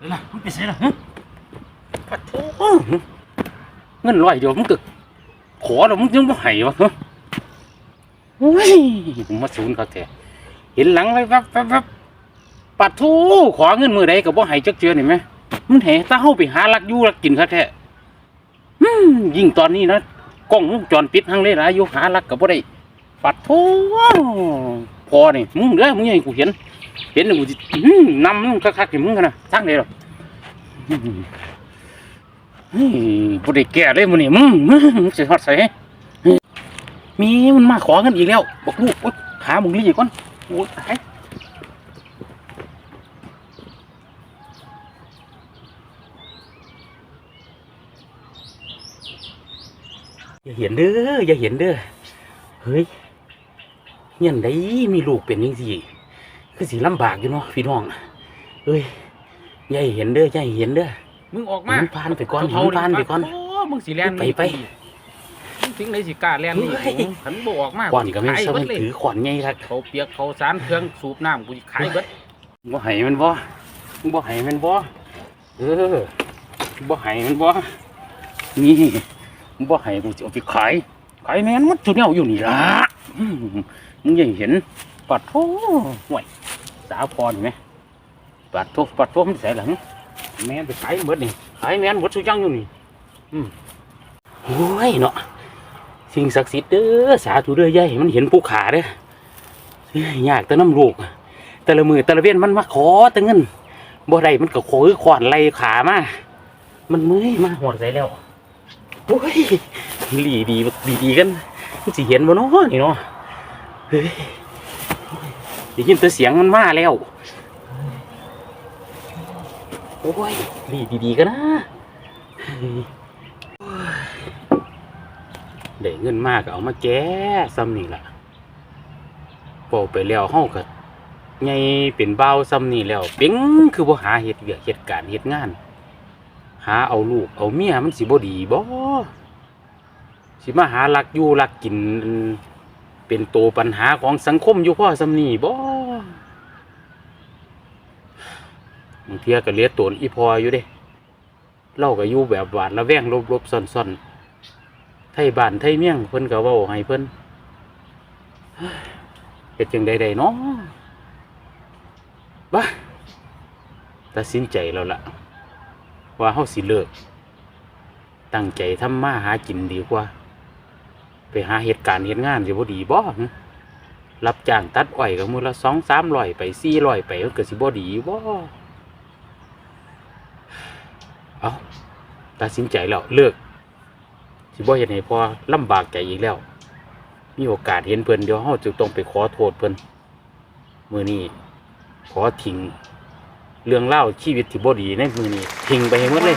เดี๋ยวนะมึงไปใส่ละฮะปัดโถ่เงินร้อยเดียวมึงตึกขอแล้วมึงยังบ่ให้วะฮะโอ้ยผมมาสูนเขาแท้เห็นหลังไว้แวบแวบแวบปัดโทูขอเงินมือใดก็บ่ให้จักเจือนี่ไหมมันแห่ตาเฮาไปหาลักอยู่ลักกินเขาแท้อืมยิ่งตอนนี้นะกล้องวงจรปิดทั้งเลยหลายอยู่หาลักก็บ่ได้ปัดโทูพอนี่มึงเด้อมึงยังกูเห็น เห็นแล้วกูสิอื้อนำมึงคักๆให้มึงกันนะทั้งเลยหรอกอื้อเฮ้ยบ่ได้แก่เลยมื้อนี้มึงมึงมึงสิฮอดใส่มีมันมาขอกันอีกแล้ว บอกลูกโอ๊ยหามึงลี่อีก่อนโอ้ยตายอย่าเห็นเด้ออย่าเห็นเด้อเฮ้ยเฮียนได้มีลูกเป็นจังซี่ คือสิลำบากอยู่เนาะพี่น้องเอ้ยยายเห็นเด้อยายเห็นเด้อมึงออกมามึงผ่านไปก่อนมึงผ่านไปก่อนโอ้มึงสิแล่นไปไปมึงถึงไหนสิกล้าแล่นนี่เฮ้ยขันบ่ออกมาก่อนก็ไม่ขายเศร้าเบิมัดนเลยถือขอนไงครับเขาเปียกเขาสารเครื่องสูบน้ำกูสิขายเบิดบ่ให้มันบ่มึงบ่ให้มันบ่เออบ่ให้มันบ่นี่มึงบ่ให้กูจะเอาไปขายขายแม่นมันจุดเนี้ยอยู่นี่ล่ะอืมมึงยังเห็น ปัดโถ่ห่วยสาวพรไหมปัดโถ่ปัดโถ่มันใส่หลังแม่นไปขายเบิดนี่ขายแม่นเบิดสุจังอยู่นี่อืมโอ้ยเนาะสิ่งศักดิ์สิทธิ์เด้อสาธุเด้อยายมันเห็นผู้ขาเด้อยากแต่น้ำลูกแต่ละมือแต่ละเวียนมันมาขอแต่เงินบ่ได้มันก็ขอขวานไล่ขามามันมื่อมาหอดใส่แล้วโอ้ยหลีดีดีดีกันมันสิเห็นบ่เนาะนี่เนาะเฮ้ย ได้ยินแต่เสียงมันมาแล้ว โอ้ยหลีดีๆกันนะเฮ้ยได้เงินมากก็เอามาแก้ซ้ำนี่ล่ะพอไปแล้วเฮาก็ไงเป็นเบาซ้ำนี่แล้วเป้งคือบ่หาเฮ็ดเวียกเฮ็ดการเฮ็ดงาน หาเอาลูกเอาเมียมันสิบ่ดีบ่สิมาหาลักอยู่ลักกิน เป็นตัวปัญหาของสังคมอยู่พ่อซ้ำนี่บ่ บางเทียก็เลียตนอีพออยู่เด้เล่าก็อยู่แบบหวาดระแวงลบๆซ่อนๆไทยบ้านไทยเมี่ยงเพิ่นก็เว้าให้เพิ่นเฮ้ยเฮ็ดจังใดๆเนาะบ้าตัดสินใจแล้วล่ะ ว่าเฮาสิเลิก ตั้งใจทำมาหากินดีกว่า ไปหาเหตุการณ์เหตุงานสิบ่ดีบ่รับจ้างตัดอ้อยก็มือละสองสามร้อยไปสี่ร้อยไปมันก็สิบ่ดีบ่ เอาตัดสินใจแล้วเลิกสิบ่เห็นให้พอลำบากใจอีกแล้ว มีโอกาสเห็นเพิ่นเดี๋ยวเฮาจะต้องไปขอโทษเพิ่นมือนี้ขอทิ้งเรื่องเล่าชีวิตที่บ่ดีในมือนี้ทิ้งไปให้หมดเลย